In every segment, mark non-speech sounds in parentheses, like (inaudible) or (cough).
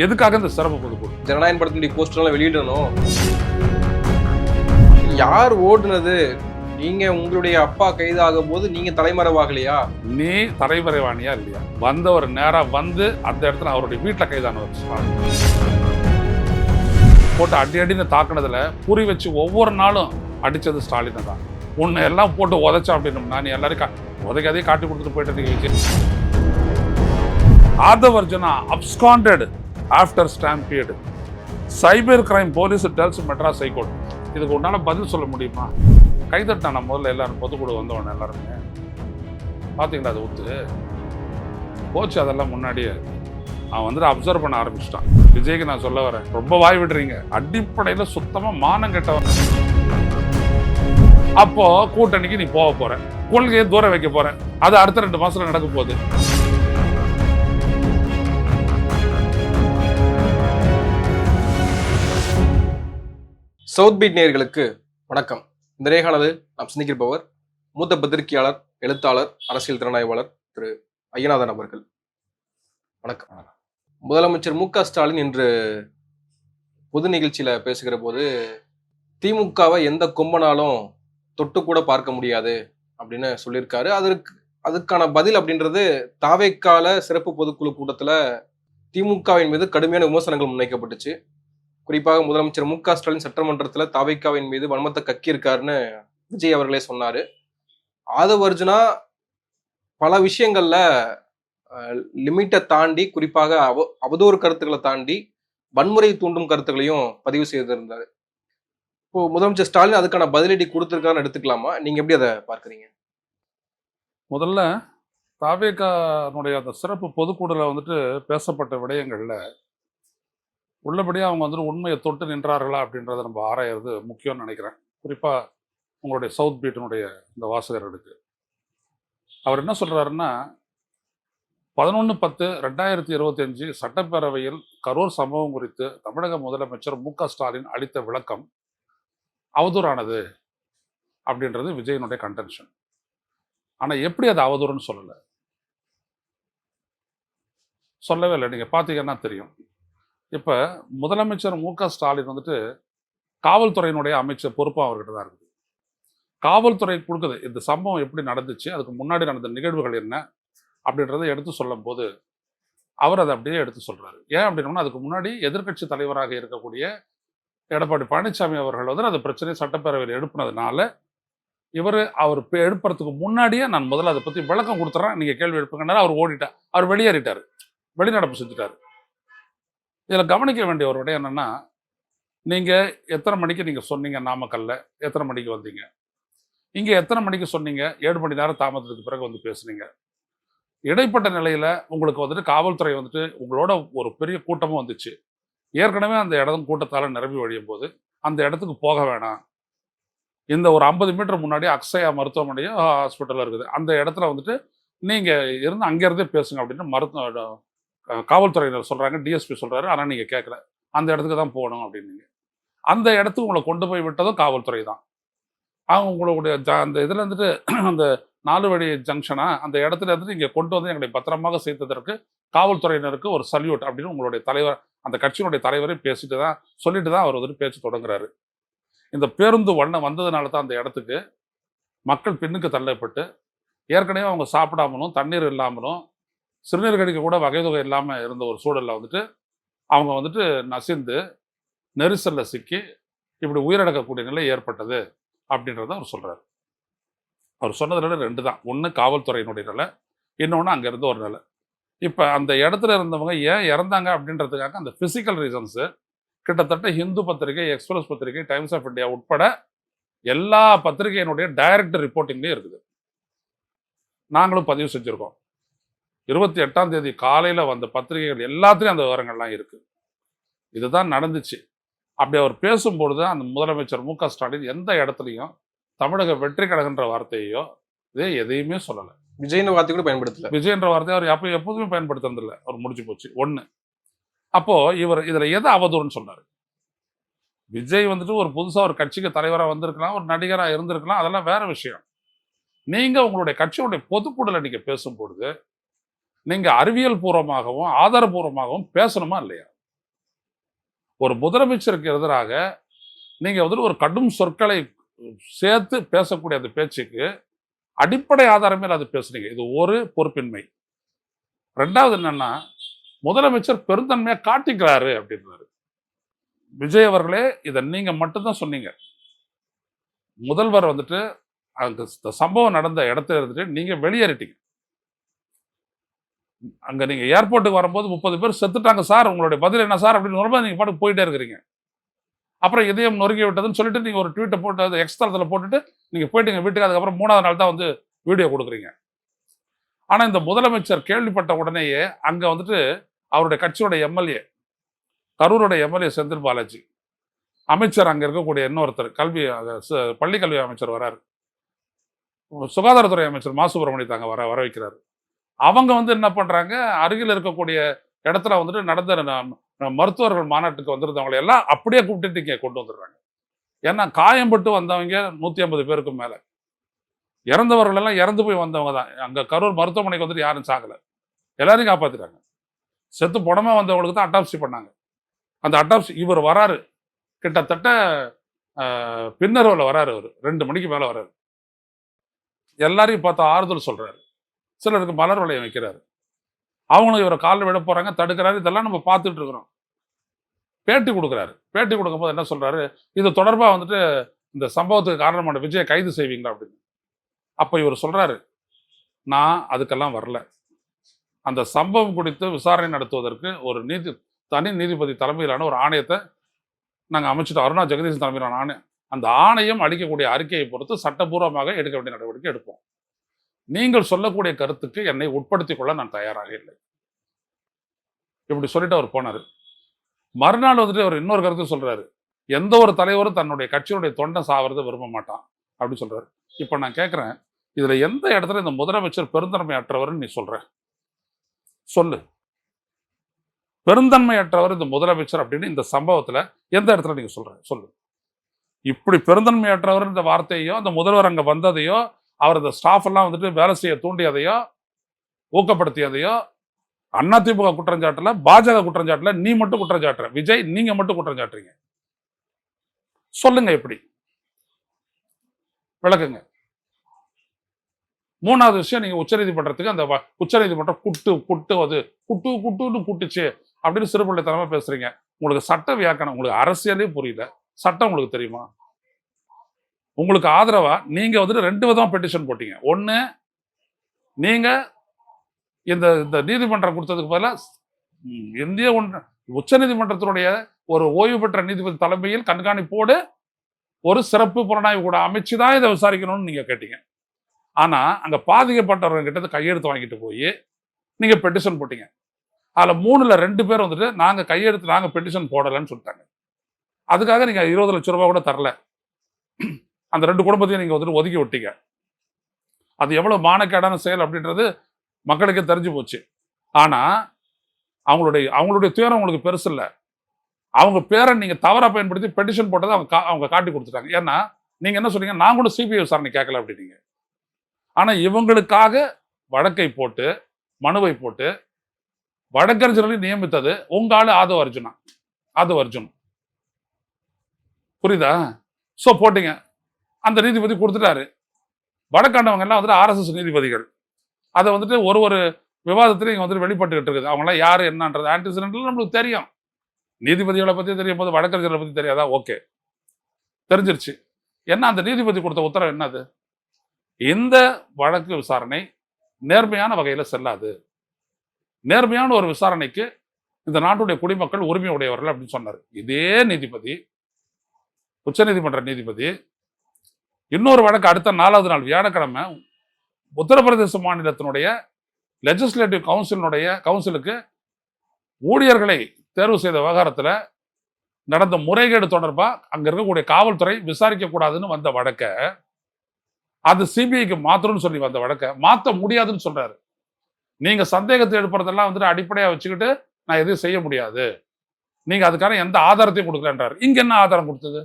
எதுக்காக இந்த சிறப்பு பொதுக்குழு ஜனநாயகம் படத்தினுடைய போஸ்டர்லாம் வெளியிடணும். யார் ஓடுனது? நீங்க உங்களுடைய அப்பா கைதாகும் போது நீங்க தலைமறைவாகலையா? நீ தலைமறைவானியா இல்லையா? வந்தவர் நேரா வந்து அந்த இடத்துல அவருடைய வீட்டில் கைதானவர். போட்டு அடி அடின்னு தாக்குனதுல புரி வச்சு ஒவ்வொரு நாளும் அடிச்சது ஸ்டாலினை தான். உன்னை எல்லாம் போட்டு உதைச்சா அப்படின்னம்னா நீ எல்லாரும் கா- உதைக்காதே காட்டி கொடுத்துட்டு போயிட்டு Vijay Aadhav Arjuna absconded after stampede. Cyber crime police tells Madras high court. இதுக்கு உன்னால் பதில் சொல்ல முடியுமா? கைதட்டான முதல்ல எல்லாரும் பொதுக்குழு வந்தவன எல்லாருமே. பார்த்தீங்களா அது ஒத்து? போச்சு அதெல்லாம் முன்னாடியே. அவன் வந்துட்டு அப்சர்வ் பண்ண ஆரம்பிச்சிட்டான். விஜய்க்கு நான் சொல்ல வரேன். ரொம்ப வாய் விடுறீங்க. அடிப்படையில் சுத்தமாக மானம் கெட்டவன். அப்போ கூட்டணிக்கு நீ போக போற. கொள்கையை தூரம் வைக்க போற. அது அடுத்த ரெண்டு மாசத்துல நடக்க போகுது. சவுத் பீட் நேயர்களுக்கு வணக்கம். இந்த நேர்காணலில் நாம் சிந்திக்கிருப்பவர் மூத்த பத்திரிகையாளர் எழுத்தாளர் அரசியல் திறனாய்வாளர் திரு ஐயநாதன் அவர்கள். வணக்கம். முதலமைச்சர் மு க ஸ்டாலின் இன்று பொது நிகழ்ச்சியில பேசுகிற போது திமுகவை எந்த கொம்பனாலும் தொட்டு கூட பார்க்க முடியாது அப்படின்னு சொல்லியிருக்காரு. அதற்கு அதுக்கான பதில் அப்படின்றது தாவேக்கால சிறப்பு பொதுக்குழு கூட்டத்துல திமுகவின் மீது கடுமையான விமர்சனங்கள் முன்வைக்கப்பட்டுச்சு. குறிப்பாக முதலமைச்சர் மு க ஸ்டாலின் சட்டமன்றத்தில் தாவைக்காவின் மீது வன்மத்தை கக்கியிருக்காருன்னு விஜய் அவர்களே சொன்னாரு. ஆதவ அர்ஜுனா பல விஷயங்கள்ல லிமிட்டை தாண்டி குறிப்பாக அவ அவதூறு கருத்துக்களை தாண்டி வன்முறை தூண்டும் கருத்துக்களையும் பதிவு செய்திருந்தாரு. இப்போ முதலமைச்சர் ஸ்டாலின் அதுக்கான பதிலடி கொடுத்துருக்காருன்னு எடுத்துக்கலாமா? நீங்க எப்படி அதை பார்க்கறீங்க? முதல்ல தாவேகானுடைய அந்த சிறப்பு பொதுக்கூடல வந்துட்டு பேசப்பட்ட விடயங்கள்ல உள்ளபடியே அவங்க வந்துட்டு உண்மையை தொட்டு நின்றார்களா அப்படின்றத நம்ம ஆராயறது முக்கியம்னு நினைக்கிறேன். குறிப்பாக உங்களுடைய சவுத் பீட்டினுடைய இந்த வாசகர்களுக்கு அவர் என்ன சொல்கிறாருன்னா பதினொன்று பத்து ரெண்டாயிரத்தி இருபத்தஞ்சு சட்டப்பேரவையில் கரூர் சம்பவம் குறித்து தமிழக முதலமைச்சர் மு க ஸ்டாலின் அளித்த விளக்கம் அவதூறானது அப்படின்றது விஜயனுடைய கன்டென்ஷன் ஆனால் எப்படி அது அவதூறுன்னு சொல்லலை? சொல்லவே இல்லை. நீங்கள் பார்த்தீங்கன்னா தெரியும். இப்போ முதலமைச்சர் மு க ஸ்டாலின் வந்துட்டு காவல்துறையினுடைய அமைச்சர் பொறுப்பாக அவர்கிட்ட தான் இருக்குது. காவல்துறை கொடுக்குது இந்த சம்பவம் எப்படி நடந்துச்சு அதுக்கு முன்னாடி நடந்த நிகழ்வுகள் என்ன அப்படின்றத எடுத்து சொல்லும் போது அவர் அதை அப்படியே எடுத்து சொல்கிறார் ஏன் அப்படின்னா அதுக்கு முன்னாடி எதிர்க்கட்சி தலைவராக இருக்கக்கூடிய எடப்பாடி பழனிசாமி அவர்கள் வந்து அந்த பிரச்சனையை சட்டப்பேரவையில் எழுப்பினதுனால இவர் அவர் எழுப்புறதுக்கு முன்னாடியே நான் முதல்ல அதை பற்றி விளக்கம் கொடுத்துறேன் நீங்கள் கேள்வி எழுப்புங்கன்னா அவர் ஓடிட்டார் அவர் வெளியேறிட்டார். வெளிநடப்பு செஞ்சுட்டார். இதில் கவனிக்க வேண்டிய ஒரு விடம் என்னென்னா நீங்கள் எத்தனை மணிக்கு நீங்கள் சொன்னீங்க நாமக்கல்ல? எத்தனை மணிக்கு வந்தீங்க? இங்கே எத்தனை மணிக்கு சொன்னீங்க? ஏழு மணி நேரம் தாமதத்துக்கு பிறகு வந்து பேசுனீங்க. இடைப்பட்ட நிலையில் உங்களுக்கு வந்துட்டு காவல்துறை வந்துட்டு உங்களோட ஒரு பெரிய கூட்டமும் வந்துச்சு. ஏற்கனவே அந்த இடம் கூட்டத்தால் நிரம்பி வழியும் போது அந்த இடத்துக்கு போக வேணாம். இந்த ஒரு ஐம்பது மீட்டர் முன்னாடி அக்ஷயா மருத்துவமனையோ ஹாஸ்பிட்டல் இருக்குது. அந்த இடத்துல வந்துட்டு நீங்கள் இருந்து அங்கேருந்தே பேசுங்க அப்படின்னு மருத்துவ காவல்துறையினர் சொல்கிறாங்க டிஎஸ்பி சொல்கிறாரு ஆனால் நீங்கள் கேட்கல அந்த இடத்துக்கு தான் போகணும் அப்படின்னீங்க. அந்த இடத்துக்கு உங்களை கொண்டு போய் விட்டதும் காவல்துறை தான். அவங்க உங்களுடைய ஜ- அந்த இதில் இருந்துட்டு அந்த நாலு வழி ஜங்ஷனாக அந்த இடத்துல இருந்து இங்கே கொண்டு வந்து எங்களை பத்திரமாக சேர்த்ததற்கு காவல்துறையினருக்கு ஒரு சல்யூட் அப்படின்னு உங்களுடைய தலைவர் அந்த கட்சியினுடைய தலைவரே பேசிட்டு தான் சொல்லிட்டு தான் அவர் வந்துட்டு பேச்சு தொடங்குறாரு. இந்த பேருந்து வண்ணம் வந்ததுனால தான் அந்த இடத்துக்கு மக்கள் பின்னுக்கு தள்ளப்பட்டு ஏற்கனவே அவங்க சாப்பிடாமலும் தண்ணீர் இல்லாமலும் சிறுநீர் கடிக்க கூட வகை தொகை இல்லாமல் இருந்த ஒரு சூழலில் வந்துட்டு அவங்க வந்துட்டு நசிந்து நெரிசலில் சிக்கி இப்படி உயிரிழக்கக்கூடிய நிலை ஏற்பட்டது அப்படின்றத அவர் சொல்கிறார் அவர் சொன்னதுல ரெண்டு தான். ஒன்று காவல்துறையினுடைய நிலை இன்னொன்று அங்கேருந்து ஒரு நிலை. இப்போ அந்த இடத்துல இருந்தவங்க ஏன் இறந்தாங்க அப்படின்றதுக்காக அந்த ஃபிசிக்கல் ரீசன்ஸு கிட்டத்தட்ட ஹிந்து பத்திரிகை எக்ஸ்பிரஸ் பத்திரிகை டைம்ஸ் ஆஃப் இந்தியா உட்பட எல்லா பத்திரிகையினுடைய டைரக்ட் ரிப்போர்ட்டிங்லேயும் இருக்குது. நாங்களும் பதிவு செஞ்சுருக்கோம். இருபத்தி எட்டாம் தேதி காலையில் வந்த பத்திரிகைகள் எல்லாத்துலேயும் அந்த விவரங்கள்லாம் இருக்கு. இதுதான் நடந்துச்சு. அப்படி அவர் பேசும்பொழுது அந்த முதலமைச்சர் மு க ஸ்டாலின் எந்த இடத்துலையும் தமிழக வெற்றி கழகன்ற வார்த்தையோ இதே எதையுமே சொல்லலை. விஜய்னு வார்த்தை கூட பயன்படுத்தல. விஜயன்ற வார்த்தையை அவர் அப்போ எப்போதுமே பயன்படுத்துறதில்ல அவர் முடிஞ்சு போச்சு. ஒன்று அப்போ இவர் இதுல எதை அவதூறுன்னு சொன்னாரு? விஜய் வந்துட்டு ஒரு புதுசா ஒரு கட்சிக்கு தலைவரா வந்திருக்கலாம் ஒரு நடிகரா இருந்திருக்கலாம் அதெல்லாம் வேற விஷயம். நீங்க உங்களுடைய கட்சியுடைய பொதுக்கூடல நீங்க பேசும்பொழுது நீங்க அறிவியல் பூர்வமாகவும் ஆதாரபூர்வமாகவும் பேசணுமா இல்லையா? ஒரு முதலமைச்சருக்கு எதிராக நீங்க வந்துட்டு ஒரு கடும் சொற்களை சேர்த்து பேசக்கூடிய அந்த பேச்சுக்கு அடிப்படை ஆதாரமே அது பேசுனீங்க இது ஒரு பொறுப்பின்மை. ரெண்டாவது என்னன்னா முதலமைச்சர் பெருந்தன்மையை காட்டிக்கிறாரு அப்படின்றாரு. விஜய் அவர்களே இதை நீங்க மட்டும்தான் சொன்னீங்க. முதல்வர் வந்துட்டு அங்க சம்பவம் நடந்த இடத்துல இருந்துட்டு நீங்க வெளியேறிட்டீங்க. அங்கே நீங்கள் ஏர்போர்ட்டுக்கு வரும்போது முப்பது பேர் செத்துட்டாங்க சார். உங்களுடைய பதில் என்ன சார்? அப்படின்னு வரும்போது நீங்கள் பாட்டு போயிட்டே இருக்கிறீங்க. அப்புறம் இதயம் நொறுங்கி விட்டதுன்னு சொல்லிட்டு நீங்கள் ஒரு ட்வீட்டை போட்டு அது எக்ஸ் போட்டுட்டு நீங்கள் போயிட்டீங்க வீட்டுக்கு அதுக்கப்புறம் மூணாவது நாள் தான் வந்து வீடியோ கொடுக்குறீங்க. ஆனால் இந்த முதலமைச்சர் கேள்விப்பட்ட உடனேயே அங்கே வந்துட்டு அவருடைய கட்சியோட எம்எல்ஏ கரூரோட எம்எல்ஏ செந்தில் பாலாஜி அமைச்சர் அங்கே இருக்கக்கூடிய இன்னொருத்தர் கல்வி பள்ளிக்கல்வி ச- அமைச்சர் வராரு. சுகாதாரத்துறை அமைச்சர் மா சுப்பிரமணியத்தை அங்க வர வர வைக்கிறாரு. அவங்க வந்து என்ன பண்றாங்க? அருகில் இருக்கக்கூடிய இடத்துல வந்துட்டு நடந்த மருத்துவர்கள் மாநாட்டுக்கு வந்திருந்தவங்களை எல்லாம் அப்படியே கூப்பிட்டுட்டு இங்கே கொண்டு வந்துடுறாங்க. ஏன்னா காயம்பட்டு வந்தவங்க நூத்தி ஐம்பது பேருக்கு மேல. இறந்தவர்கள் எல்லாம் இறந்து போய் வந்தவங்க தான். அங்க கரூர் மருத்துவமனைக்கு வந்துட்டு யாரும் சாகல. எல்லாரையும் காப்பாத்திட்டாங்க. செத்து புடமே வந்தவங்களுக்கு தான் அட்டாப்சி பண்ணாங்க. அந்த அட்டாப்சி இவர் வராரு. கிட்டத்தட்ட பின்னரவில் வராரு அவர். ரெண்டு மணிக்கு மேல வராரு. எல்லாரையும் பார்த்து ஆறுதல் சொல்றாரு. சிலருக்கு மலர் வளையம் வைக்கிறார். அவங்களும் இவரை காலில் விட போகிறாங்க தடுக்கிறாரு இதெல்லாம் நம்ம பார்த்துட்டு இருக்கிறோம். பேட்டி கொடுக்குறாரு. பேட்டி கொடுக்கும்போது என்ன சொல்கிறாரு இது தொடர்பாக வந்துட்டு இந்த சம்பவத்துக்கு காரணமான விஜயை கைது செய்வீங்களா அப்படின்னு. அப்போ இவர் சொல்கிறாரு நான் அதுக்கெல்லாம் வரல. அந்த சம்பவம் குறித்து விசாரணை நடத்துவதற்கு ஒரு நீதி தனி நீதிபதி தலைமையிலான ஒரு ஆணையத்தை நாங்கள் அமைச்சிட்டோம். அருணா ஜெகதீஷ் தலைமையிலான ஆணையம் அந்த ஆணையம் அளிக்கக்கூடிய அறிக்கையை பொறுத்து சட்டபூர்வமாக எடுக்க வேண்டிய நடவடிக்கை எடுப்போம். நீங்கள் சொல்லக்கூடிய கருத்துக்கு என்னை உட்படுத்திக் கொள்ள நான் தயாராக இல்லை. இப்படி சொல்லிட்டு அவர் போனாரு. மறுநாள் வந்துட்டு அவர் இன்னொரு கருத்து சொல்றாரு. எந்த ஒரு தலைவரும் தன்னுடைய கட்சியினுடைய தொண்டை சாவறதை விரும்ப மாட்டான் அப்படின்னு சொல்றாரு. இப்ப நான் கேட்குறேன் இதுல எந்த இடத்துல இந்த முதலமைச்சர் பெருந்தன்மை அற்றவர்னு நீ சொல்ற? சொல்லு. பெருந்தன்மையற்றவர் இந்த முதலமைச்சர் அப்படின்னு இந்த சம்பவத்துல எந்த இடத்துல நீங்க சொல்ற? சொல்லு. இப்படி பெருந்தன்மையற்றவர் இந்த வார்த்தையோ அந்த முதல்வர் அங்க வந்ததையோ அவர் அந்த ஸ்டாஃப் எல்லாம் வந்துட்டு வேலை செய்ய தூண்டியதையோ ஊக்கப்படுத்தியதையோ அதிமுக குற்றஞ்சாட்டில் பாஜக குற்றஞ்சாட்டில் நீ மட்டும் குற்றஞ்சாட்டுற விஜய் நீங்க மட்டும் குற்றஞ்சாட்டுறீங்க சொல்லுங்க எப்படி? விளக்குங்க. மூணாவது விஷயம் நீங்க உச்சநீதிமன்றத்துக்கு அந்த வ- உச்சநீதிமன்றம் குட்டு குட்டு அது குட்டு குட்டுன்னு குட்டுச்சு அப்படின்னு சிறுபிள்ளைத்தனமா பேசுறீங்க. உங்களுக்கு சட்ட வியாக்கணம் உங்களுக்கு அரசியலே புரியல. சட்டம் உங்களுக்கு தெரியுமா? உங்களுக்கு ஆதரவா? நீங்க வந்துட்டு ரெண்டு விதமா பெட்டிஷன் போட்டீங்க. ஒண்ணு நீங்க இந்த இந்த நீதிமன்றம் கொடுத்ததுக்கு பதிலாக இந்திய ஒன்று உச்ச நீதிமன்றத்தினுடைய ஒரு ஓய்வு பெற்ற நீதிபதி தலைமையில் கண்காணிப்போடு ஒரு சிறப்பு புலனாய்வு கூட அமைச்சு தான் இதை விசாரிக்கணும்னு நீங்கள் கேட்டீங்க. ஆனால் அங்கே பாதிக்கப்பட்டவர்கிட்ட கையெழுத்து வாங்கிட்டு போய் நீங்கள் பெட்டிஷன் போட்டீங்க. அதில் மூணில் ரெண்டு பேர் வந்துட்டு நாங்கள் கையெழுத்து நாங்கள் பெட்டிஷன் போடலைன்னு சொல்லிட்டாங்க. அதுக்காக நீங்கள் இருபது லட்சம் ரூபா கூட தரல. அந்த ரெண்டு குடும்பத்தையும் நீங்கள் வந்துட்டு ஒதுக்கி விட்டீங்க. அது எவ்வளோ மானக்கேடான செயல் அப்படின்றது மக்களுக்கே தெரிஞ்சு போச்சு. ஆனால் அவங்களுடைய அவங்களுடைய துயரம் உங்களுக்கு பெருசு இல்லை. அவங்க பேரை நீங்கள் தவறாக பயன்படுத்தி பெட்டிஷன் போட்டதை அவங்க கா- அவங்க காட்டி கொடுத்துட்டாங்க. ஏன்னா நீங்கள் என்ன சொன்னீங்க? நான் கூட சிபிஐ விசாரணை கேட்கல அப்படின்னீங்க. ஆனால் இவங்களுக்காக வழக்கை போட்டு மனுவை போட்டு வழக்கறிஞர்களை நியமித்தது உங்க ஆளு ஆதவ அர்ஜுனா. ஆதவ அர்ஜுன். புரியுதா? ஸோ போட்டீங்க. அந்த நீதிபதி கொடுத்துட்டாரு. வடக்காண்டவங்க எல்லாம் வந்துட்டு ஆர்எஸ்எஸ் நீதிபதிகள். அதை வந்துட்டு ஒரு ஒரு விவாதத்திலையும் இங்கே வந்துட்டு வெளிப்பட்டுக்கிட்டு இருக்குது. அவங்களாம் யார் என்னன்றது ஆன்டிசிடென்ட்லாம் நம்மளுக்கு தெரியும். நீதிபதிகளை பற்றி தெரியும் போது வழக்கறிஞர்களை பற்றி தெரியாதா? ஓகே தெரிஞ்சிருச்சு. என்ன அந்த நீதிபதி கொடுத்த உத்தரவு என்னது? இந்த வழக்கு விசாரணை நேர்மையான வகையில் செல்லாது. நேர்மையான ஒரு விசாரணைக்கு இந்த நாட்டுடைய குடிமக்கள் உரிமை உடையவர்கள் அப்படின்னு சொன்னார். இதே நீதிபதி உச்சநீதிமன்ற நீதிபதி இன்னொரு வழக்கு அடுத்த நாலாவது நாள் வியாழக்கிழமை உத்தரப்பிரதேச மாநிலத்தினுடைய லெஜிஸ்லேட்டிவ் கவுன்சிலினுடைய கவுன்சிலுக்கு ஊழியர்களை தேர்வு செய்த விவகாரத்தில் நடந்த முறைகேடு தொடர்பாக அங்கே இருக்கக்கூடிய காவல்துறை விசாரிக்கக்கூடாதுன்னு வந்த வழக்கை அது சிபிஐக்கு மாற்றணும்னு சொல்லி வந்த வழக்கை மாற்ற முடியாதுன்னு சொல்கிறாரு நீங்கள் சந்தேகத்தை எழுப்புறதெல்லாம் வந்துட்டு அடிப்படையாக வச்சுக்கிட்டு நான் எதுவும் செய்ய முடியாது. நீங்கள் அதுக்கான எந்த ஆதாரத்தையும் கொடுக்கலன்றார். இங்கே என்ன ஆதாரம் கொடுத்தது?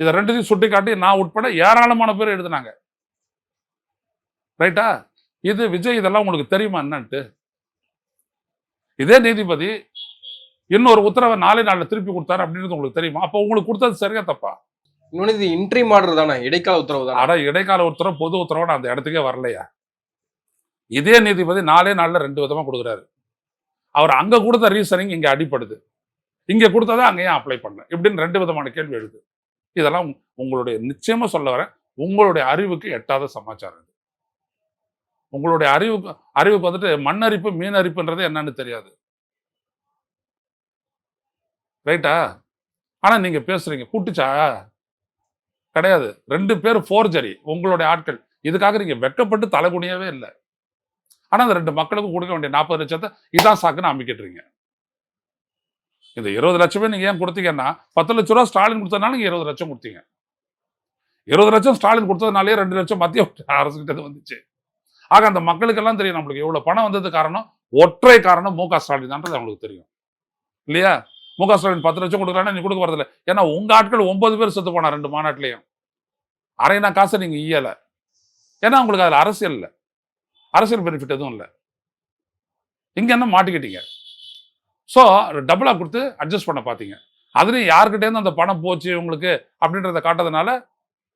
இதை ரெண்டுத்தையும் சுட்டி காட்டி நான் உட்பட ஏராளமான பேர் எழுதுனாங்க. ரைட்டா இது விஜய் இதெல்லாம் உங்களுக்கு தெரியுமா என்னன்ட்டு? இதே நீதிபதி இன்னொரு உத்தரவை நாலே நாள்ல திருப்பி கொடுத்தாரு அப்படின்றது உங்களுக்கு தெரியுமா? அப்போ உங்களுக்கு கொடுத்தது சரியா தப்பா? இன்னொன்னு இது இன்ட்ரி ஆர்டர் தானே? இடைக்கால உத்தரவு தானே? அட இடைக்கால உத்தரவு பொது உத்தரவோட அந்த இடத்துக்கே வரலையா? இதே நீதிபதி நாலே நாள்ல ரெண்டு விதமா கொடுக்குறாரு. அவர் அங்க கொடுத்த ரீசனிங் இங்க அடிப்படுது இங்க கொடுத்ததை அங்க ஏன் அப்ளை பண்ணல இப்படின்னு ரெண்டு விதமான கேள்வி எழுது. இதெல்லாம் உங்களுடைய நிச்சயமா சொல்ல வரேன் உங்களுடைய அறிவுக்கு எட்டாத சமாச்சாரம் இது. உங்களுடைய அறிவுக்கு அறிவுக்கு வந்துட்டு மண் அரிப்பு மீன் அரிப்புன்றது என்னன்னு தெரியாது. ரைட்டா? ஆனா நீங்க பேசுறீங்க கூட்டுச்சா? கிடையாது. ரெண்டு பேர் ஃபோர்ஜரி உங்களுடைய ஆட்கள். இதுக்காக நீங்க வெட்கப்பட்டு தலைகுனியவே இல்லை. ஆனா அந்த ரெண்டு மக்களுக்கு கொடுக்க வேண்டிய நாற்பது லட்சத்தை இதான் சாக்குன்னு அமைக்கிட்டுறீங்க. இந்த இருபது லட்சமே நீங்க ஏன் கொடுத்தீங்கன்னா பத்து லட்ச ரூபா ஸ்டாலின் கொடுத்ததுனால நீங்க இருபது லட்சம் கொடுத்தீங்க. இருபது லட்சம் ஸ்டாலின் கொடுத்ததுனாலே ரெண்டு லட்சம் மத்திய அரசு வந்துச்சு. ஆக அந்த மக்களுக்கெல்லாம் தெரியும் நம்மளுக்கு இவ்வளவு பணம் வந்தது காரணம் ஒற்றை காரணம் மு க ஸ்டாலின் தான்றது அவங்களுக்கு தெரியும். இல்லையா? மு க ஸ்டாலின் பத்து லட்சம் கொடுக்குறாங்கன்னா நீ கொடுக்க வரதில்ல ஏன்னா உங்க ஆட்கள் ஒன்பது பேர் செத்து போனா ரெண்டு மாநாட்டிலையும். அரைனா காசை நீங்க ஈயல. ஏன்னா உங்களுக்கு அதுல அரசியல் இல்லை. அரசியல் பெனிஃபிட் எதுவும் இல்லை. இங்க என்ன மாட்டிக்கிட்டீங்க? ஸோ டபுளா கொடுத்து அட்ஜஸ்ட் பண்ண பார்த்தீங்க அதுலயும் யாருக்கிட்டேருந்து அந்த பணம் போச்சு உங்களுக்கு அப்படின்றத காட்டுறதுனால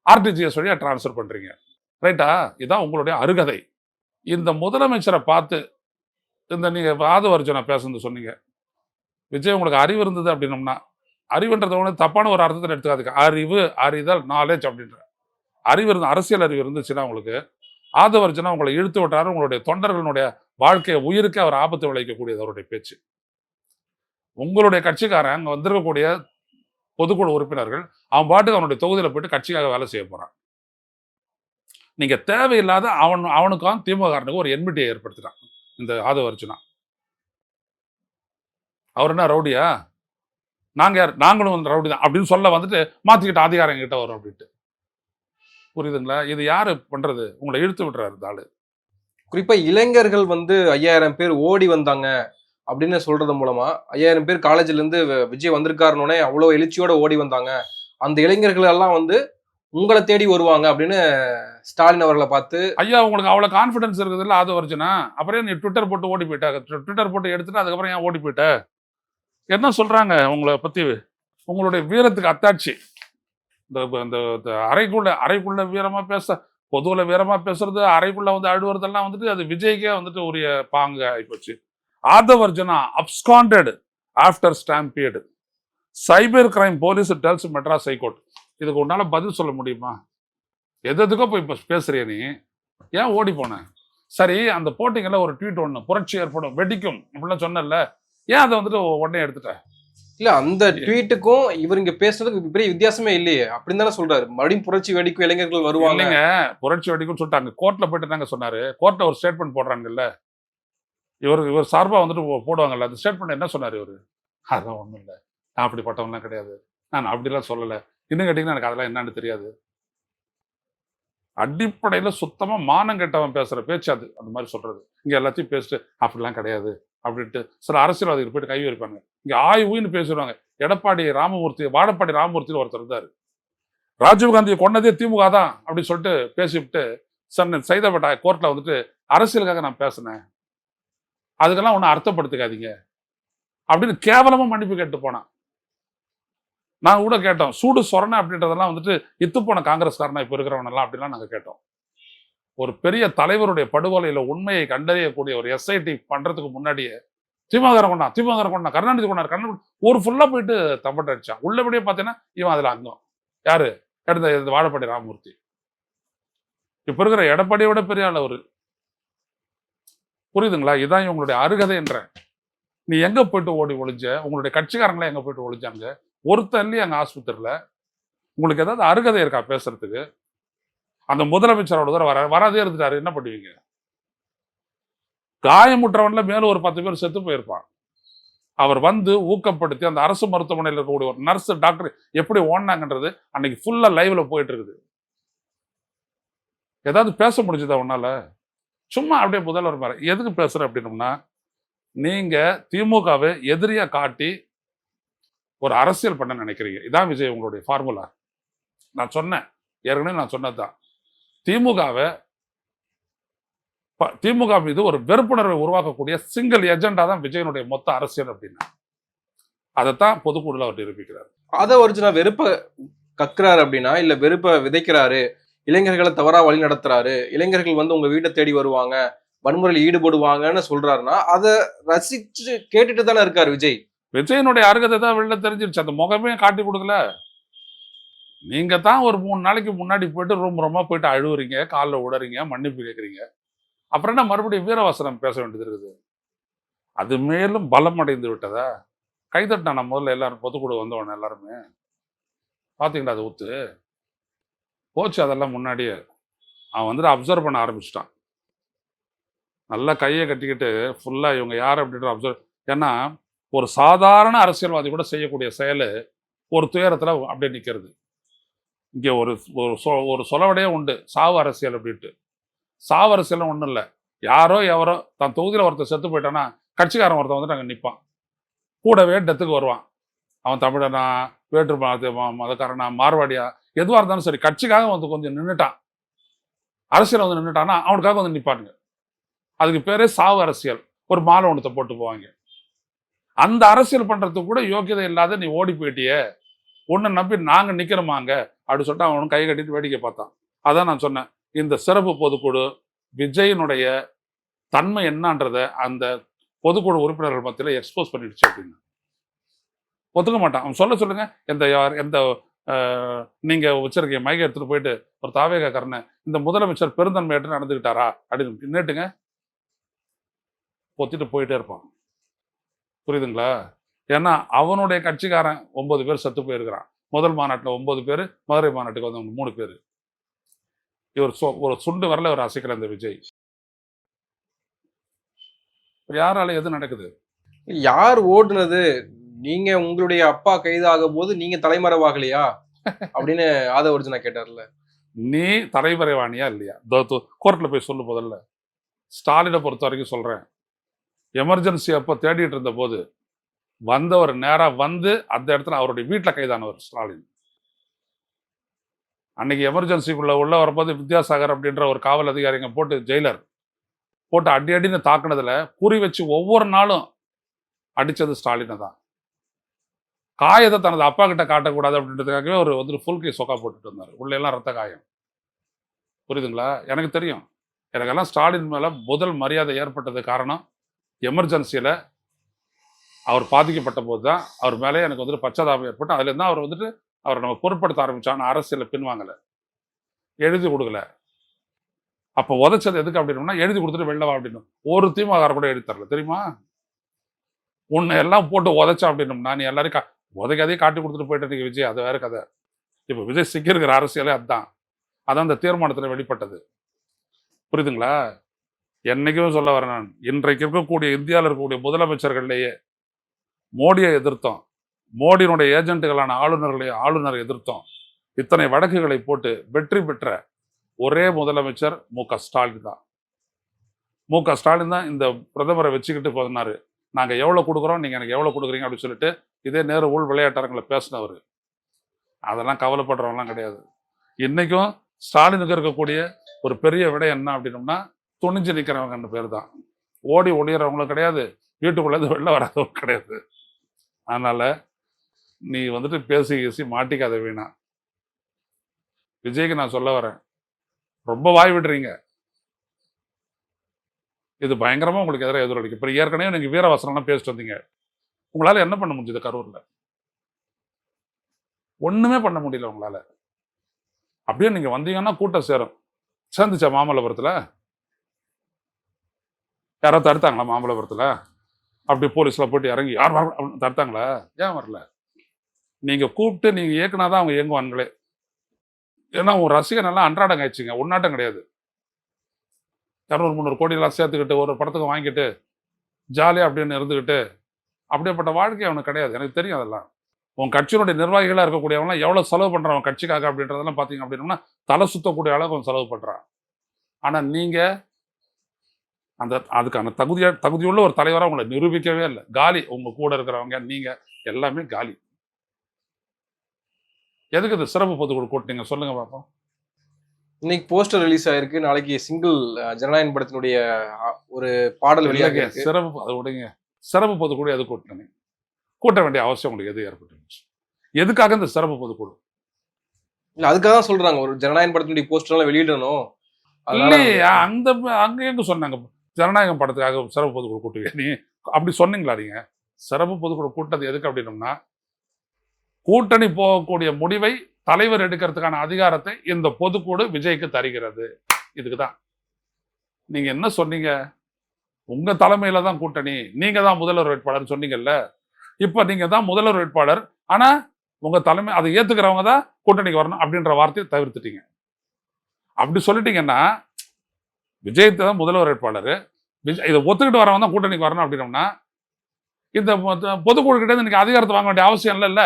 ஆர்டிஜிஎஸ் வழியா ட்ரான்ஸ்ஃபர் பண்றீங்க. ரைட்டா இதுதான் உங்களுடைய அருகதை. இந்த முதலமைச்சரை பார்த்து இந்த நீங்க வாதவர்ஜனை பேசுனது சொன்னீங்க. விஜய் உங்களுக்கு அறிவு இருந்தது அப்படின்னம்னா அறிவுன்றத ஒன்று தப்பான ஒரு அர்த்தத்தில் எடுத்துக்காதுங்க. அறிவு அறிதல் நாலேஜ் அப்படின்ற. அறிவு இருந்த அரசியல் அறிவு இருந்துச்சுன்னா உங்களுக்கு ஆதவர்ஜனா உங்களை இழுத்து விட்டாரு. உங்களுடைய தொண்டர்களுடைய வாழ்க்கையை உயிருக்கு அவர் ஆபத்து விளைவிக்கக்கூடியது அவருடைய பேச்சு. உங்களுடைய கட்சிக்காரன் அங்க வந்திருக்கக்கூடிய பொதுக்குழு உறுப்பினர்கள் அவன் பாட்டுக்கு அவனுடைய தொகுதியில போயிட்டு கட்சிக்காக வேலை செய்ய போறான். நீங்க தேவையில்லாத அவன் அவனுக்கும் திமுக ஒரு என்மிட்டியை ஏற்படுத்திட்டான் இந்த ஆதவர்ஜனா அவர் என்ன ரவுடியா? நாங்க யார்? நாங்களும் ரவுடி தான் அப்படின்னு சொல்ல வந்துட்டு மாற்றிக்கிட்ட அதிகாரம் கிட்ட வரும் அப்படின்ட்டு. புரியுதுங்களா? இது யாரு பண்றது? உங்களை இழுத்து விடுறாரு இந்த ஆளு. குறிப்பா இளைஞர்கள் வந்து ஐயாயிரம் பேர் ஓடி வந்தாங்க. அப்படின்னு சொல்றது மூலமா ஐயாயிரம் பேர் காலேஜ்ல இருந்து விஜய் வந்திருக்காருனோடனே அவ்வளோ எழுச்சியோட ஓடி வந்தாங்க. அந்த இளைஞர்கள் எல்லாம் வந்து உங்களை தேடி வருவாங்க அப்படின்னு ஸ்டாலின் அவர்களை பார்த்து ஐயா உங்களுக்கு அவ்வளோ கான்ஃபிடன்ஸ் இருக்குதுல்ல அது வருச்சுன்னா அப்புறம் நீ ட்விட்டர் போட்டு ஓடி போயிட்ட? ட்விட்டர் போட்டு எடுத்துட்டு அதுக்கப்புறம் ஏன் ஓடி போயிட்ட? என்ன சொல்றாங்க உங்களை பத்தி? உங்களுடைய வீரத்துக்கு அத்தாட்சி. இந்த இந்த அறைக்குள்ள அறைக்குள்ள வீரமா பேச பொதுவில் வீரமா பேசுறது அறைக்குள்ள வந்து அழுவுறதெல்லாம் வந்துட்டு அது விஜய்க்கே வந்துட்டு உரிய பாங்கு ஆகிப்போச்சு Aadhav Arjuna absconded after stampede cyber crime police tells Madras high court இதுக்கு உன்னால பதில் சொல்ல முடியுமா? எது எதுக்கோ போய் இப்ப பேசுறிய நீ? ஏன் ஓடி போன? சரி அந்த போட்டிங்கல்ல ஒரு ட்வீட் ஒண்ணு புரட்சி ஏற்படும் வெடிக்கும் அப்படிலாம் சொன்னல ஏன் அதை வந்துட்டு உடனே எடுத்துட்ட? இல்ல அந்த ட்வீட்டுக்கும் இவர் இங்க பேசுறதுக்கு பெரிய வித்தியாசமே இல்லையே. அப்படின்னு தானே சொல்றாரு. மறுபடியும் புரட்சி வெடிக்கும் இளைஞர்கள் வருவாங்க. புரட்சி வெடிக்கும்னு சொல்லிட்டாங்க. கோர்ட்ல போயிட்டு தாங்க சொன்னாரு. கோர்ட்ல ஒரு ஸ்டேட்மெண்ட் போடுறாங்கல்ல. இவர் இவர் சார்பாக வந்துட்டு போடுவாங்கல்ல அந்த ஸ்டேட்மெண்ட் என்ன சொன்னார் இவரு? அதெல்லாம் ஒன்றும் இல்லை. நான் அப்படிப்பட்டவன்லாம் கிடையாது. நான் அப்படிலாம் சொல்லலை. இன்னும் கேட்டிங்கன்னா எனக்கு அதெல்லாம் என்னன்னு தெரியாது. அடிப்படையில சுத்தமாக மானம் கெட்டவன் பேசுற பேச்சு அது. அந்த மாதிரி சொல்றது. இங்கே எல்லாத்தையும் பேசிட்டு அப்படிலாம் கிடையாது. அப்படின்ட்டு சில அரசியல்வாதிகள் போயிட்டு கை வைப்பாங்க. இங்கே ஆய்வுன்னு பேசிடுவாங்க. எடப்பாடி ராமமூர்த்தி வாடப்பாடி ராமமூர்த்தின்னு ஒருத்தர் இருந்தாரு. ராஜீவ்காந்தியை கொண்டதே திமுக தான் அப்படின்னு சொல்லிட்டு பேசிவிட்டு சன் சைதாபேட்டா கோர்ட்டில் வந்துட்டு அரசியலுக்காக நான் பேசினேன். அதுக்கெல்லாம் ஒன்றும் அர்த்தப்படுத்துக்காதீங்க. அப்படின்னு கேவலமா மன்னிப்பு கேட்டு போனான். நான் கூட கேட்டோம் சூடு சொரணை அப்படின்றதெல்லாம் வந்துட்டு இத்து போன காங்கிரஸ்காரனா இப்ப இருக்கிறவனெல்லாம் அப்படிலாம் நாங்க கேட்டோம். ஒரு பெரிய தலைவருடைய படுகொலையில உண்மையை கண்டறியக்கூடிய ஒரு எஸ்ஐடி பண்றதுக்கு முன்னாடியே திமுகரம் கொண்டா திமுகரம் கொண்டா கருணாநிதி கொண்டார் கருணாநிதி ஒரு ஃபுல்லாக போயிட்டு தம்பட்ட அடிச்சான். உள்ளபடியே பார்த்தீங்கன்னா இவன் அதுல அங்கம். யாரு? எடுத்த வாழப்பாடி ராமமூர்த்தி. இப்ப இருக்கிற எடப்பாடியோட விட பெரிய ஆள் அவர். புரியுதுங்களா? இதான் இவங்களுடைய அருகதை என்ற. நீ எங்க போயிட்டு ஓடி ஒழிஞ்ச உங்களுடைய கட்சிக்காரங்களே எங்க போயிட்டு ஒழிஞ்சாங்க ஒருத்தர்லயே இல்லையா அங்க ஆஸ்பத்திரியில உங்களுக்கு ஏதாவது அருகதை இருக்கா பேசுறதுக்கு? அந்த முதலமைச்சரோட தடவை வர வராதே இருந்துட்டாரு. என்ன பண்ணுவீங்க? காயமுற்றவன்ல மேலும் ஒரு பத்து பேர் செத்து போயிருப்பான். அவர் வந்து ஊக்கப்படுத்தி அந்த அரசு மருத்துவமனையில் இருக்கக்கூடிய ஒரு நர்ஸ் டாக்டர் எப்படி ஓடினாங்கன்றது அன்னைக்கு ஃபுல்லா லைவ்ல போயிட்டு இருக்குது. ஏதாவது பேச முடிஞ்சுதா உன்னால? சும்மா அப்படியே முதல்வர் பாரு. எதுக்கு பேசுகிறேன் அப்படின்னோம்னா நீங்கள் திமுகவை எதிரியாக காட்டி ஒரு அரசியல் பண்ண நினைக்கிறீங்க. இதான் விஜய் உங்களுடைய ஃபார்முலா நான் சொன்னேன். ஏற்கனவே நான் சொன்னதுதான். திமுகவை ப- திமுக மீது ஒரு வெறுப்புணர்வை உருவாக்கக்கூடிய சிங்கிள் எஜெண்டா தான் விஜயனுடைய மொத்த அரசியல் அப்படின்னா. அதைத்தான் பொதுக்குழுல அவர் நிரூபிக்கிறார். அதை ஒரிஜினா வெறுப்பை கக்குறாரு அப்படின்னா இல்ல வெறுப்பை விதைக்கிறாரு இளைஞர்களை தவறாக வழி நடத்துறாரு. இளைஞர்கள் வந்து உங்க வீட்டை தேடி வருவாங்க. வன்முறையில் ஈடுபடுவாங்கன்னு சொல்றாருன்னா அதை ரசிச்சு கேட்டுட்டு தானே இருக்காரு விஜய். விஜயனுடைய அருகதை தான் வெளில தெரிஞ்சிருச்சு. அந்த முகமே காட்டி கொடுக்கல. நீங்க தான் ஒரு மூணு நாளைக்கு முன்னாடி போயிட்டு ரூம் ரொம்ப போயிட்டு அழுவுறீங்க காலில் விடுறீங்க மன்னிப்பு கேட்குறீங்க அப்புறம் என்ன மறுபடியும் வீரவாசனம் பேச வேண்டியது இருக்குது? அது மேலும் பலம் அடைந்து விட்டதா? கைதட்டான முதல்ல எல்லாரும் பொதுக்கூட வந்தவன எல்லாருமே. பார்த்தீங்களா அது ஒத்து? போச்சு அதெல்லாம் முன்னாடியே. அவன் வந்துட்டு அப்சர்வ் பண்ண ஆரம்பிச்சிட்டான். நல்லா கையை கட்டிக்கிட்டு ஃபுல்லாக இவங்க யார் அப்படின்ற அப்சர்வ் ஏன்னா ஒரு சாதாரண அரசியல்வாதி கூட செய்யக்கூடிய செயல் ஒரு துயரத்தில் அப்படியே நிற்கிறது இங்கே ஒரு ஒரு சொ ஒரு சொலவடையே உண்டு சாவு அரசியல் அப்படின்ட்டு. சாவு அரசியலும் ஒன்றும் இல்லை. யாரோ எவரோ தன் தொகுதியில் ஒருத்தர் செத்து போயிட்டான்னா கட்சிக்காரன் ஒருத்தன் வந்துட்டு அங்கே நிற்பான் கூடவே டெத்துக்கு வருவான். அவன் தமிழனா வேற்று மதக்காரனா மார்வாடியா எதுவாக இருந்தாலும் சரி கட்சிக்காக வந்து கொஞ்சம் நின்றுட்டான் அரசியல் வந்து நின்றுட்டான்னா அவனுக்காக வந்து நிற்பானுங்க அதுக்கு பேரே சாவு அரசியல். ஒரு மாலை ஒன்றத்தை போட்டு போவாங்க. அந்த அரசியல் பண்ணுறதுக்கு கூட யோக்கியதை இல்லாத நீ ஓடி போயிட்டியே. உன்னை நம்பி நாங்கள் நிற்கிறோமாங்க அப்படின்னு சொல்லிட்டு அவனும் கை கட்டிட்டு வேடிக்கை பார்த்தான். அதான் நான் சொன்னேன் இந்த சிறப்பு பொதுக்குழு விஜயனுடைய தன்மை என்னன்றத அந்த பொதுக்குழு உறுப்பினர்கள் மத்தியில் எக்ஸ்போஸ் பண்ணிடுச்சு அப்படின்னு. ஒத்துக்க மாட்டான். அவன் சொல்ல சொல்லுங்க எந்த யார் எந்த நீங்க வச்சிருக்கீங்க மைக எடுத்துட்டு போயிட்டு ஒரு தாவேகாரனை இந்த முதலமைச்சர் பெருந்தன்மையற்று நடந்துக்கிட்டாரா அப்படின்னு நேட்டுங்க பொத்திட்டு போயிட்டே இருப்பான். புரியுதுங்களா? ஏன்னா அவனுடைய கட்சிக்காரன் ஒன்பது பேர் செத்து போயிருக்கிறான். முதல் மாநாட்டில் ஒன்பது பேர் மதுரை மாநாட்டுக்கு வந்தவங்க மூணு பேர். இவர் சொ- ஒரு சுண்டு வரல ஒரு அசைக்கல இந்த விஜய். யாரால எது நடக்குது? யார் ஓடுனது? நீங்க உங்களுடைய அப்பா கைதாகும் போது நீங்க தலைமறைவாகலையா? (laughs) அப்படின்னு ஆத ஒரிஜினா கேட்டார்ல. நீ தலைமறைவாணியா இல்லையா? கோர்ட்ல போய் சொல்லு முதல்ல. ஸ்டாலினை பொறுத்த வரைக்கும் சொல்றேன். எமர்ஜென்சி அப்போ தேடிட்டு இருந்த போது வந்தவர் நேரா வந்து அந்த இடத்துல அவருடைய வீட்டில் கைதானவர் ஸ்டாலின். அன்னைக்கு எமர்ஜென்சிக்குள்ள உள்ள வரும்போது வித்யாசாகர் அப்படின்ற ஒரு காவல் அதிகாரிங்க போட்டு ஜெயிலர் போட்டு அடி அடின்னு தாக்குனதுல குறி வச்சு ஒவ்வொரு நாளும் அடிச்சது ஸ்டாலினை தான். காயத்தை தனது அப்பா கிட்ட காட்டக்கூடாது அப்படின்றதுக்காகவே அவர் வந்துட்டு ஃபுல் கை சொக்கா போட்டுட்டு வந்தார். உள்ள எல்லாம் ரத்த காயம். புரியுதுங்களா? எனக்கு தெரியும். எனக்கெல்லாம் ஸ்டாலின் மேல முதல் மரியாதை ஏற்பட்டது காரணம் எமர்ஜென்சியில் அவர் பாதிக்கப்பட்ட போது தான் அவர் மேலே எனக்கு வந்துட்டு பச்சாதாபம் ஏற்பட்டு அதுலேருந்து அவர் வந்துட்டு அவரை நம்ம பொருட்படுத்த ஆரம்பிச்சான்னு அரசியலில் பின்வாங்கலை. எழுதி கொடுக்கல. அப்போ உதைச்சது எதுக்கு அப்படின்னா எழுதி கொடுத்துட்டு வெளில வா அப்படின்னு ஒரு திமுக கூட எழுதி தரல. தெரியுமா? உன்னை எல்லாம் போட்டு உதச்சா அப்படின்னம்னா நீ எல்லாரும் கா உதைக்கதையும் காட்டி கொடுத்துட்டு போயிட்டு விஜய். அது வேற கதை. இப்போ விஜய் சிக்கியிருக்கிற அரசியலே அதுதான் அதான் அந்த தீர்மானத்தில் வெளிப்பட்டது. புரியுதுங்களா? என்னைக்கும் சொல்ல வரேன் நான். இன்றைக்கு இருக்கக்கூடிய இந்தியாவில் இருக்கக்கூடிய முதலமைச்சர்கள்லேயே மோடியை எதிர்த்தோம். மோடியினுடைய ஏஜென்ட்டுகளான ஆளுநர்களை ஆளுநரை எதிர்த்தோம். இத்தனை வழக்குகளை போட்டு வெற்றி பெற்ற ஒரே முதலமைச்சர் மு க ஸ்டாலின் தான். மு க ஸ்டாலின் தான் இந்த பிரதமரை வச்சுக்கிட்டு போனாரு. நாங்கள் எவ்வளோ கொடுக்குறோம் நீங்கள் எனக்கு எவ்வளோ கொடுக்குறீங்க அப்படின்னு சொல்லிட்டு இதே நேரு உள் விளையாட்டரங்களை பேசினவர் அதெல்லாம் கவலைப்படுறவங்களாம் கிடையாது. இன்றைக்கும் ஸ்டாலினுக்கு இருக்கக்கூடிய ஒரு பெரிய விடை என்ன அப்படின்னோம்னா துணிஞ்சு நிற்கிறவங்கன்னு பேர் தான். ஓடி ஒடிகிறவங்களும் கிடையாது வீட்டுக்குள்ளேருந்து வெளில வராதவங்க கிடையாது. அதனால் நீ வந்துட்டு பேசி பேசி மாட்டிக்காத வீணா. விஜய்க்கு நான் சொல்ல வரேன். ரொம்ப வாய் விடுறீங்க. இது பயங்கரமாக உங்களுக்கு எதிராக எதிரொலிக்கும் இப்போ ஏற்கனவே நீங்கள் வீரவசனம்லாம் பேசிட்டு வந்தீங்க. உங்களால் என்ன பண்ண முடிஞ்சது கரூரில்? ஒன்றுமே பண்ண முடியல உங்களால். அப்படியே நீங்கள் வந்தீங்கன்னா கூட்டம் சேரும். சேர்ந்துச்சா மாமல்லபுரத்தில்? யாரோ தடுத்தாங்களா மாமல்லபுரத்தில்? அப்படி போலீஸில் போட்டு இறங்கி யார் வர அப்படின்னு தடுத்தாங்களா? ஏன் வரல? நீங்கள் கூப்பிட்டு நீங்கள் இயக்குனா தான் அவங்க இயங்குவான்களே ஏன்னா உங்கள் ரசிகன் எல்லாம் அன்றாடம் ஆயிடுச்சுங்க உன்னாட்டம் கிடையாது. இரநூறு முந்நூறு கோடியெல்லாம் சேர்த்துக்கிட்டு ஒரு படத்துக்கு வாங்கிட்டு ஜாலியாக அப்படின்னு இருந்துக்கிட்டு அப்படியேப்பட்ட வாழ்க்கை அவனுக்கு கிடையாது. எனக்கு தெரியும் அதெல்லாம். உன் கட்சியினுடைய நிர்வாகிகளாக இருக்கக்கூடியவங்களாம் எவ்வளோ செலவு பண்ணுறான் அவன் கட்சிக்காக அப்படின்றதெல்லாம் பார்த்தீங்க அப்படின்னா தலை சுத்தக்கூடிய அளவுக்கு அவன் செலவு பண்ணுறான் ஆனால் நீங்கள் அந்த அதுக்கான தகுதியாக தகுதியுள்ள ஒரு தலைவராக உங்களை நிரூபிக்கவே இல்லை. காலி. உங்கள் கூட இருக்கிறவங்க நீங்கள் எல்லாமே காலி. எதுக்கு இது சிறப்பு பொதுக்குழு கூட்டினீங்க? சொல்லுங்கள் பார்ப்போம் இன்னைக்கு போஸ்டர் ரிலீஸ் ஆயிருக்கு. நாளைக்கு சிங்கிள் ஜனநாயகன் படத்தினுடைய ஒரு பாடல் வெளியாக சிறப்பு அதை விடுங்க. சிறப்பு பொதுக்குழு எது கூட்டினீங்க கூட்ட வேண்டிய அவசியம் உங்களுக்கு எது ஏற்பட்டுருச்சு எதுக்காக இந்த சிறப்பு பொதுக்குழு? இல்ல அதுக்காக தான் சொல்றாங்க. ஒரு ஜனநாயகம் படத்தினுடைய போஸ்டர் எல்லாம் வெளியிடணும். இல்லையா அந்த அங்க எங்க சொன்னாங்க? ஜனநாயகம் படத்துக்காக சிறப்பு பொதுக்குழு கூட்டுவீங்க நீ அப்படி சொன்னீங்களா நீங்க? சிறப்பு பொதுக்குழு கூட்டது எதுக்கு அப்படின்னம்னா கூட்டணி போகக்கூடிய முடிவை தலைவர் எடுக்கிறதுக்கான அதிகாரத்தை இந்த பொதுக்குழு விஜய்க்கு தருகிறது. இதுக்கு தான் நீங்க என்ன சொன்னீங்க? உங்க தலைமையில தான் கூட்டணி. நீங்க தான் முதல்வர் வேட்பாளர் சொன்னீங்கல்ல. இப்ப நீங்க தான் முதல்வர் வேட்பாளர். ஆனா உங்க தலைமை அதை ஏத்துக்கிறவங்க தான் கூட்டணிக்கு வரணும் அப்படின்ற வார்த்தையை தவிர்த்துட்டீங்க. அப்படி சொல்லிட்டீங்கன்னா விஜய் தான் முதல்வர் வேட்பாளர். விஜய் இதை ஒத்துக்கிட்டு வரவங்க தான் கூட்டணிக்கு வரணும் அப்படின்னோம்னா இந்த பொ- பொதுக்குழு கிட்ட இன்னைக்கு அதிகாரத்தை வாங்க வேண்டிய அவசியம் இல்லைல்ல.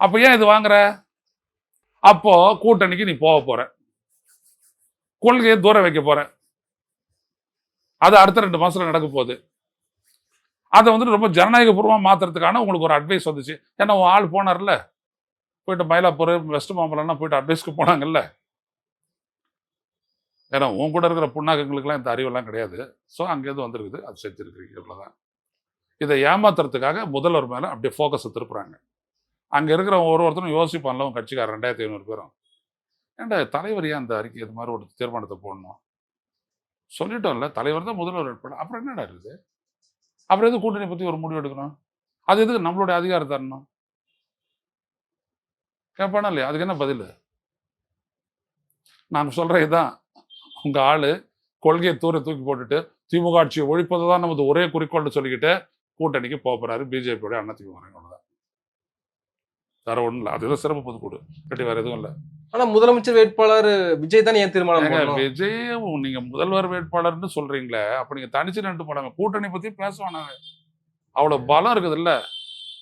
அப்ப ஏன் இது வாங்குற? அப்போ கூட்டணிக்கு நீ போக போற. கொள்கையை தூரம் வைக்க போற. அது அடுத்த ரெண்டு மாசத்துல நடக்க போகுது. அதை வந்துட்டு ரொம்ப ஜனநாயக மாற்றுறதுக்கான மாத்துறதுக்கான உங்களுக்கு ஒரு அட்வைஸ் வந்துச்சு. ஏன்னா உன் ஆள் போனார்ல. போயிட்டு மயிலாப்பூர் வெஸ்ட் மாம்பலம்னா போயிட்டு அட்வைஸ்க்கு போனாங்கல்ல. ஏன்னா உன் கூட இருக்கிற புண்ணாக்கங்களுக்குலாம் இந்த அறிவெல்லாம் கிடையாது. ஸோ அங்கேருந்து வந்திருக்குது? அது செஞ்சிருக்கிறீங்க. இவ்வளோதான் இதை ஏமாத்துறதுக்காக முதல்வர் மேலே அப்படியே ஃபோக்கஸை திருப்புறாங்க. அங்கே இருக்கிற ஒரு ஒருத்தரும் யோசிப்பான்ல உன் கட்சிக்காரர் ரெண்டாயிரத்தி ஐநூறு பேரும் ஏன்டா தலைவர் ஏன் அந்த அறிக்கை இது மாதிரி ஒரு தீர்மானத்தை போடணும்? சொல்லிட்டோம்ல தலைவர் தான் முதல்வர் ஏற்பாடு அப்புறம் என்னடா இருக்குது? அப்புறம் எது கூட்டணி பற்றி ஒரு முடிவு எடுக்கணும்? அது எதுக்கு நம்மளுடைய அதிகாரம் தரணும்? கேட்பானா இல்லையா அதுக்கு என்ன பதில்? நான் சொல்றேன் இதான் உங்க ஆளு கொள்கையை தூர தூக்கி போட்டுட்டு திமுக ஆட்சியை ஒழிப்பது தான் நமது ஒரே குறிக்கோள்னு சொல்லிக்கிட்டு கூட்டணிக்கு போகிறாரு பிஜேபியோட அண்ணா திமுக வேற ஒண்ணும் இல்லை. அதுதான் சிறப்பு பொதுக்கூடு. கட்டி வேற எதுவும் இல்லை. ஆனா முதலமைச்சர் வேட்பாளர் விஜய் தான் ஏன் தீர்மானம் ஏங்க, பண்ணணும்? விஜய் நீங்க முதல்வர் வேட்பாளர்னு சொல்றீங்களே அப்ப நீங்க தனிச்சு நின்று போடாங்க. கூட்டணி பத்தி பேசுவானாங்க. அவ்வளவு பலம் இருக்குது இல்ல.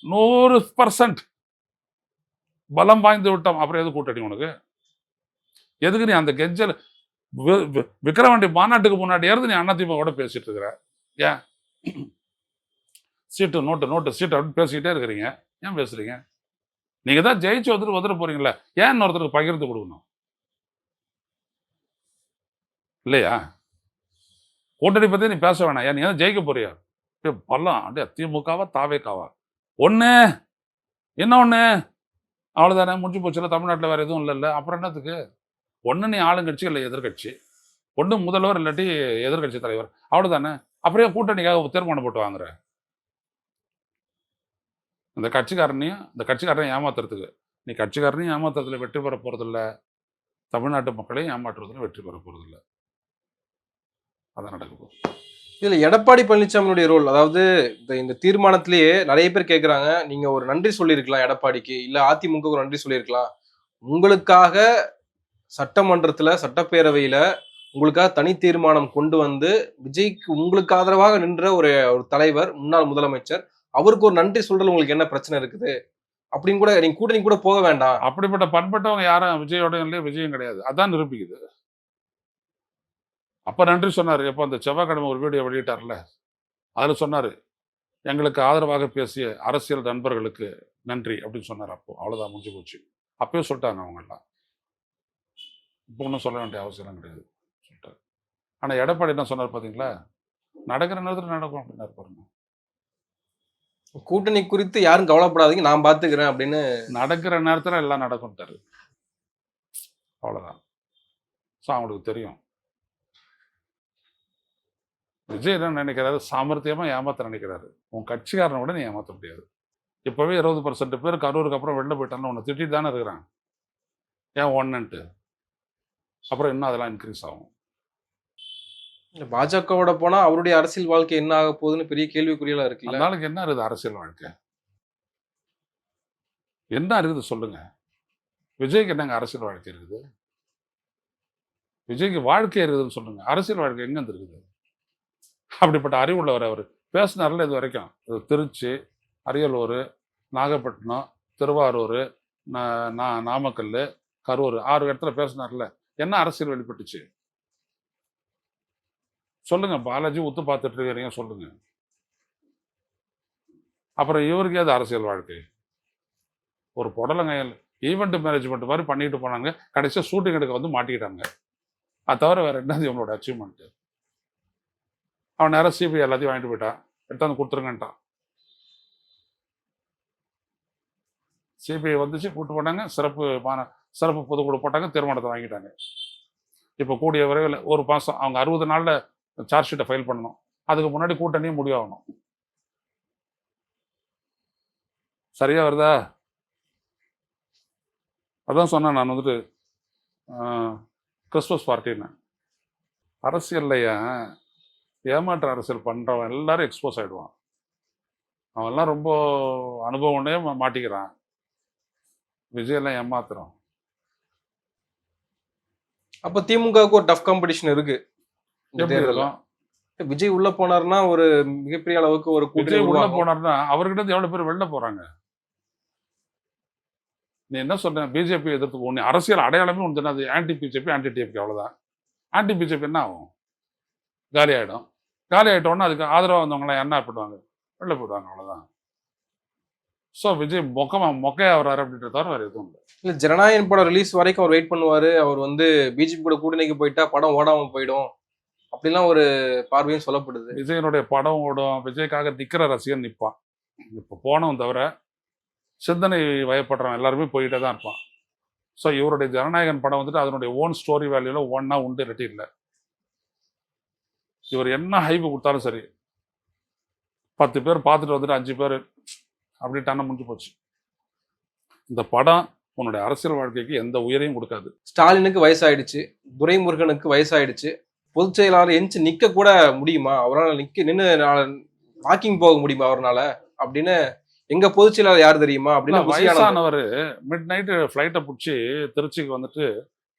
நூறு பர்சன்ட் பலம் வாய்ந்து விட்டோம். அப்புறம் எது கூட்டணி உனக்கு? எதுக்கு நீ அந்த கெஞ்சல்? வி- வி- விக்கிரவாண்டி மாநாட்டுக்கு முன்னாடி இருந்து நீ அதிமுக பேசிட்டு இருக்கிற. ஏன்? சீட்டு நோட்டு நோட்டு சீட்டு அப்படின்னு பேசிக்கிட்டே இருக்கிறீங்க. ஏன் பேசுறீங்க? நீங்க தான் ஜெயிச்சு வந்துட்டு வந்துட போறீங்களா ஏன் இன்னொருத்தருக்கு பகிர்ந்து கொடுக்கணும்? இல்லையா? கூட்டணி பத்தி நீ பேச வேணாம். ஏன் நீ ஜெயிக்க போறியா? அப்படியே பல்லம் அப்படியே திமுகவா தாவேக்காவா? ஒண்ணு. என்ன ஒண்ணு? அவ்வளவுதானே முடிஞ்சு போச்சுல தமிழ்நாட்டில் வேற எதுவும் இல்லைல்ல. அப்புறம் என்னத்துக்கு? ஒன்று நீ ஆளுங்கட்சி இல்லை எதிர்கட்சி. ஒன்று முதல்வர் இல்லாட்டி எதிர்கட்சி தலைவர். அவ்வளோதானே அப்படியே கூட்டணிக்காக தீர்மானம் போட்டு வாங்குறேன் அந்த கட்சிக்காரனையும் அந்த கட்சிக்காரனையும் ஏமாத்துறதுக்கு. நீ கட்சிக்காரனையும் ஏமாத்துறதுல வெற்றி பெற போகிறதில்ல தமிழ்நாட்டு மக்களையும் ஏமாற்றுறதுல வெற்றி பெற போகிறதில்ல அதான் நடக்க போகுது. எடப்பாடி பழனிசாமியுடைய ரோல் அதாவது இந்த இந்த தீர்மானத்திலேயே நிறைய பேர் கேட்குறாங்க நீங்கள் ஒரு நன்றி சொல்லியிருக்கலாம் எடப்பாடிக்கு இல்லை அதிமுக ஒரு நன்றி சொல்லியிருக்கலாம். உங்களுக்காக சட்டமன்றத்தில் சட்டப்பேரவையில் உங்களுக்காக தனி தீர்மானம் கொண்டு வந்து விஜய்க்கு உங்களுக்கு ஆதரவாக நின்ற ஒரு ஒரு தலைவர் முன்னாள் முதலமைச்சர் அவருக்கு ஒரு நன்றி சொல்றது உங்களுக்கு என்ன பிரச்சனை இருக்குது? அப்படின்னு கூட நீங்க கூட்டணி கூட போக வேண்டாம். அப்படிப்பட்ட பண்பட்டவங்க யாரும் விஜயோட இல்லையே விஜயம் கிடையாது. அதான் நிரூபிக்குது. அப்ப நன்றி சொன்னார். எப்போ அந்த செவ்வாய்க்கிழமை ஒரு வீடியோ வெளியிட்டார்ல? அதில் சொன்னார் எங்களுக்கு ஆதரவாக பேசிய அரசியல் நண்பர்களுக்கு நன்றி அப்படின்னு சொன்னார் அப்போ. அவ்வளோதான் முடிஞ்சு போச்சு. அப்பயே சொல்லிட்டாங்க அவங்கெல்லாம். இப்போ ஒன்றும் சொல்ல வேண்டிய அவசியம் கிடையாது சொல்லிட்டாரு. ஆனால் எடப்பாடி என்ன சொன்னார் பார்த்தீங்களா நடக்கிற நேரத்தில் நடக்கும் அப்படின்னாரு பாருங்க. கூட்டணி குறித்து யாரும் கவலைப்படாதீங்க நான் பாத்துக்கிறேன் அப்படின்னு நடக்கிற நேரத்துல எல்லாம் நடக்கும்ட்டாரு அவ்வளவுதான். ஸோ அவங்களுக்கு தெரியும். விஜய் என்ன நினைக்கிறாரு? சாமர்த்தியமா ஏமாத்த நினைக்கிறாரு. உன் கட்சிக்காரனை விட நீ ஏமாத்த முடியாது. இப்பவே இருபது பர்சன்ட் பேர் கரூருக்கு அப்புறம் வெளில போயிட்டான்னு உன்னை திட்டிட்டு தானே இருக்கிறான். ஏன் ஒன்னுன்ட்டு அப்புறம் இன்னும் அதெல்லாம் இன்க்ரீஸ் ஆகும். பாஜகவோட போனா அவருடைய அரசியல் வாழ்க்கை என்ன ஆக போகுதுன்னு பெரிய கேள்விக்குறியெல்லாம் இருக்கு அந்த என்ன இருக்குது அரசியல் வாழ்க்கை? என்ன இருக்குது சொல்லுங்க. விஜய்க்கு என்னங்க அரசியல் வாழ்க்கை இருக்குது? விஜய்க்கு வாழ்க்கை இருக்குதுன்னு சொல்லுங்க. அரசியல் வாழ்க்கை எங்க இருக்குது அப்படிப்பட்ட அறிவுள்ளவர் அவர். பேசினார்ல இது வரைக்கும். இது திருச்சி அரியலூர் நாகப்பட்டினம் திருவாரூர் நா- நா- நாமக்கல் கரூர். ஆறு இடத்துல பேசினார்ல. என்ன அரசியல் வெளிப்பட்டுச்சு? சொல்லுங்க பாலாஜி ஒத்து பார்த்துட்டு இருக்கிறீங்க சொல்லுங்க. அப்புறம் இவருக்கு ஏது அரசியல் வாழ்க்கை. ஒரு புடலங்கையல் ஈவெண்ட் மேனேஜ்மெண்ட் மாதிரி பண்ணிட்டு போனாங்க கடைசியாக ஷூட்டிங் எடுக்க வந்து மாட்டிக்கிட்டாங்க. அது தவிர வேற என்னது இவங்களோட அச்சீவ்மெண்ட்டு அவன் நேரம் சிபிஐ எல்லாத்தையும் வாங்கிட்டு போயிட்டான். எடுத்தாந்து கொடுத்துருங்கன்ட்டான். சிபிஐ வந்துச்சு கூப்பிட்டு போனாங்க சிறப்பு மான சிறப்பு பொதுக்குழு போட்டாங்க தீர்மானத்தை வாங்கிட்டாங்க. இப்போ கூடிய விரைவில் ஒரு மாதம் அவங்க அறுபது நாளில் சார்ஜ் ஷீட்டை ஃபைல் பண்ணணும். அதுக்கு முன்னாடி கூட்டணியும் முடிவாகணும். சரியா வருதா? அதான் சொன்னேன் நான் வந்துட்டு கிறிஸ்மஸ் கிறிஸ்துமஸ் பார்ட்டின்னு அரசியல்லையே ஏமாற்று அரசியல் பண்ணுறவன் எல்லாரும் எக்ஸ்போஸ் ஆகிடுவான் அவன்லாம் ரொம்ப அனுபவம்னே மாட்டிக்கிறான். விஜயெல்லாம் ஏமாத்துறான். அப்போ திமுகவுக்கு ஒரு டஃப் காம்படிஷன் இருக்கு. இருக்கும்? விஜய் உள்ள போனாருன்னா ஒரு மிகப்பெரிய அளவுக்கு ஒரு விஜய் உள்ள. போனார்னா அவர்கிட்ட எவ்வளவு பேர் வெளில போறாங்க? நீ என்ன சொல்ற? பிஜேபி எதிர்த்து ஒண்ணு அரசியல் அடையாளமே ஒன்று அது ஆன்டி பிஜேபி ஆன்டி டிஎஃப்கே அவ்வளவுதான். ஆன்டி பிஜேபி என்ன ஆகும்? காலி ஆயிடும். காலி ஆயிட்டோன்னா அதுக்கு ஆதரவா வந்தவங்களாம் என்ன போயிடுவாங்க வெளில போயிடுவாங்க அவ்வளவுதான். ஸோ விஜய் மொக்கமா மொக்கையா வர்றாரு அப்படின்ற தவிர வேற எதுவும் இல்லை. இல்ல ஜனநாயகன் படம் ரிலீஸ் வரைக்கும் அவர் வெயிட் பண்ணுவாரு. அவர் வந்து பிஜேபி கூட கூட்டணிக்கு போயிட்டா படம் ஓடாம போயிடும். அப்படிலாம் ஒரு பார்வையும் சொல்லப்படுது. விஜயனுடைய படம் ஓடும். விஜய்க்காக நிக்கிற ரசிகன் நிற்பான் இப்போ போனவன் தவிர சிந்தனை வயப்படுறவன் எல்லாருமே போயிட்டே தான் இருப்பான். ஸோ இவருடைய ஜனநாயகன் படம் வந்துட்டு அதனுடைய ஓன் ஸ்டோரி வேல்யூல ஒன்னா உண்டு இல்லாட்டி இல்லை. இவர் என்ன ஹைப்பு கொடுத்தாலும் சரி பத்து பேர் பார்த்துட்டு வந்துட்டு அஞ்சு பேர் அப்படின்ட்டான முடிஞ்சு போச்சு. இந்த படம் உன்னுடைய அரசியல் வாழ்க்கைக்கு எந்த உயரையும் கொடுக்காது. ஸ்டாலினுக்கு வயசாயிடுச்சு துரைமுருகனுக்கு வயசாயிடுச்சு பொதுச் செயலாளர் எஞ்சி நிக்க கூட முடியுமா? அவரால் நிக்க நின்று வாக்கிங் போக முடியுமா அவரால? அப்படின்னு எங்க பொதுச் செயலாளர் யார் தெரியுமா? அப்படின்னு. வயசானவர் மிட் நைட்டு ஃப்ளைட்டை பிடிச்சி திருச்சிக்கு வந்துட்டு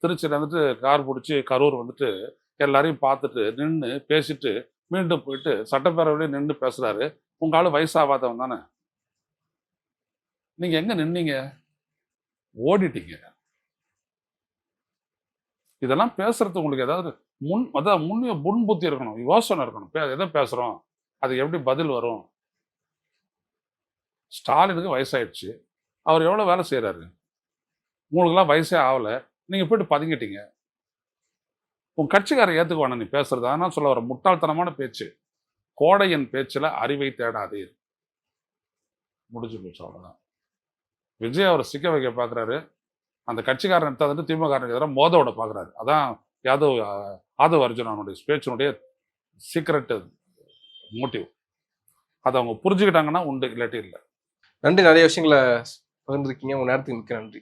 திருச்சியில் வந்துட்டு கார் பிடிச்சி கரூர் வந்துட்டு எல்லாரையும் பார்த்துட்டு நின்று பேசிட்டு மீண்டும் போயிட்டு சட்டப்பேரவையிலே நின்று பேசுறாரு. உங்க ஆளு வயசாகாதவன் தானே? நீங்க எங்க நின்னீங்க? ஓடிட்டீங்க. இதெல்லாம் பேசுறது உங்களுக்கு ஏதாவது முன் அதான் முன்னே முன் புத்தி இருக்கணும் யோசனை இருக்கணும். பே- எதை பேசுகிறோம் அது எப்படி பதில் வரும்? ஸ்டாலினுக்கு வயசாயிடுச்சு. அவர் எவ்வளோ வேலை செய்கிறாரு உங்களுக்குலாம் வயசே ஆகலை. நீங்கள் போயிட்டு பதுங்கிட்டீங்க. உன் கட்சிக்காரர் ஏற்றுக்குவான நீ பேசுறது? அதனால் சொல்ல வர முட்டாள்தனமான பேச்சு. கோடையின் பேச்சில் அறிவை தேடாதீர் முடிஞ்சு போச்சு அவ்வளோதான் விஜய் அவர் சிக்க வைக்க பார்க்குறாரு அந்த கட்சிக்காரன் எடுத்தாந்துட்டு திமுக எதிராக மோதோட பார்க்குறாரு அதான் யாதவ் அஹ், ஆதவ் அர்ஜுனனுடைய பேச்சினுடைய சீக்ரெட் மோட்டிவ் அதை அவங்க புரிஞ்சுக்கிட்டாங்கன்னா உண்டு இல்லாட்டி இல்லை. நன்றி. நிறைய விஷயங்களை பகிர்ந்துருக்கீங்க. உங்கள் நேரத்துக்கு மிக்க நன்றி.